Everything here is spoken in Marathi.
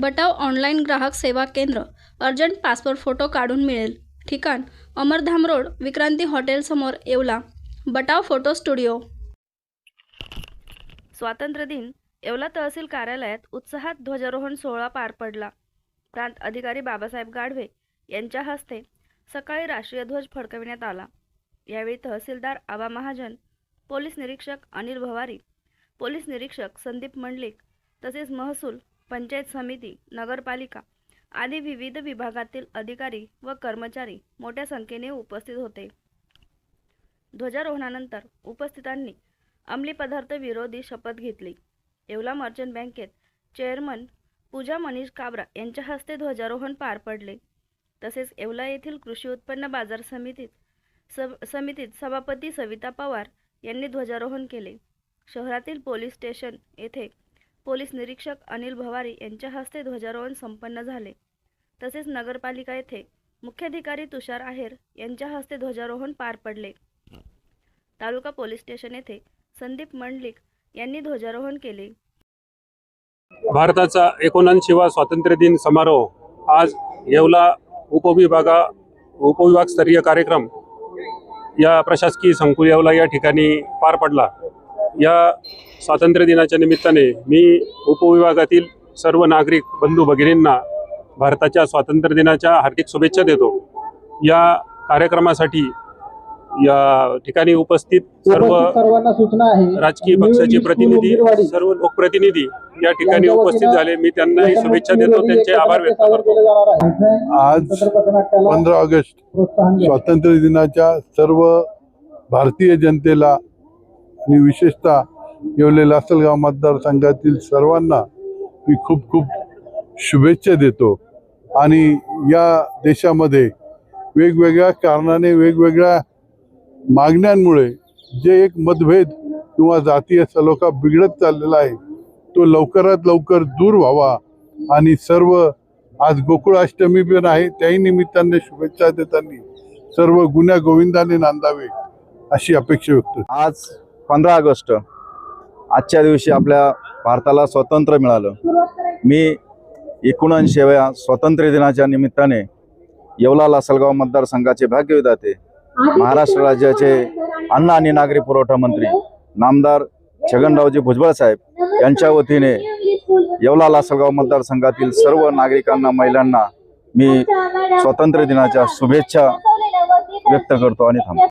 बटाव ऑनलाईन ग्राहक सेवा केंद्र अर्जंट पासपोर्ट फोटो काढून मिळेल. ठिकाण अमरधाम रोड विक्रांती हॉटेलसमोर येवला. Batav photo studio. स्वातंत्र्य दिन येवला तहसील कार्यालयात उत्साहात ध्वजारोहण सोहळा पार पडला. प्रांत अधिकारी बाबासाहेब गाढवे यांच्या हस्ते सकाळी राष्ट्रीय ध्वज फडकविण्यात आला. यावेळी तहसीलदार आबा महाजन पोलीस निरीक्षक अनिल भवारी पोलीस निरीक्षक संदीप मंडलिक तसेच महसूल पंचायत समिती नगरपालिका आदी विविध विभागातील अधिकारी व कर्मचारी मोठ्या संख्येने उपस्थित होते. ध्वजारोहणानंतर उपस्थितांनी अंमली पदार्थ विरोधी शपथ घेतली. येवला मर्चंट बँकेत चेअरमन पूजा मनीष काबरा यांच्या हस्ते ध्वजारोहण पार पडले. तसेच येवला येथील कृषी उत्पन्न बाजार समितीत सब समितीत सभापती सविता पवार यांनी ध्वजारोहण केले. शहरातील पोलीस स्टेशन येथे पोलीस निरीक्षक अनिल भवारी यांच्या हस्ते ध्वजारोहण संपन्न झाले. तसेच नगरपालिका येथे मुख्याधिकारी तुषार आहेर यांच्या हस्ते ध्वजारोहण पार पडले. तालुका पोलीस स्टेशन येथे संदीप मंडलिक यांनी ध्वजारोहण केले. भारताचा एकोणऐंशीवा स्वातंत्र्य दिन समारोह आज येवला उपविभागा उपविभागस्तरीय कार्यक्रम या प्रशासकीय संकुल येवला या ठिकाणी पार पडला. या स्वातंत्र्य दिनाच्या निमित्ताने मी उपविभागातील सर्व नागरिक बंधू भगिनींना भारताच्या स्वातंत्र्य दिनाच्या हार्दिक शुभेच्छा देतो. या कार्यक्रमासाठी या ठिकाणी उपस्थित सर्व उपस्थित सर्वांना सूचना आहे. राजकीय पक्षाचे प्रतिनिधी सर्व लोकप्रतिनिधी या ठिकाणी उपस्थित झाले. मी त्यांनाही शुभेच्छा देतो. त्यांचे आभार व्यक्त करतो. आज पंधरा ऑगस्ट. स्वातंत्र्य दिनाच्या सर्व भारतीय जनतेला आणि विशेषतः येवले लासलगाव मतदारसंघातील सर्वांना मी खूप खूप शुभेच्छा देतो. आणि या देशामध्ये वेगवेगळ्या कारणाने वेगवेगळ्या मागण्यांमुळे जे एक मतभेद किंवा जातीय सलोखा बिघडत चाललेला आहे तो लवकरात लवकर दूर व्हावा. आणि सर्व आज गोकुळाष्टमी पण आहे त्याही निमित्ताने शुभेच्छा देताना सर्व गुन्ह्या गोविंदाने नांदावे अशी अपेक्षा व्यक्त आज पंधरा ऑगस्ट आजच्या दिवशी आपल्या भारताला स्वातंत्र्य मिळालं. मी एकोणऐंशीव्या स्वातंत्र्य दिनाच्या निमित्ताने येवला लासलगाव मतदारसंघाचे भाग्यविधाते महाराष्ट्र राज्याचे अन्न आणि नागरी पुरवठा मंत्री नामदार छगनरावजी भुजबळ साहेब यांच्या वतीने येवला लासलगाव मतदारसंघातील सर्व नागरिकांना महिलांना मी स्वातंत्र्य दिनाच्या शुभेच्छा व्यक्त करतो आणि थांबतो.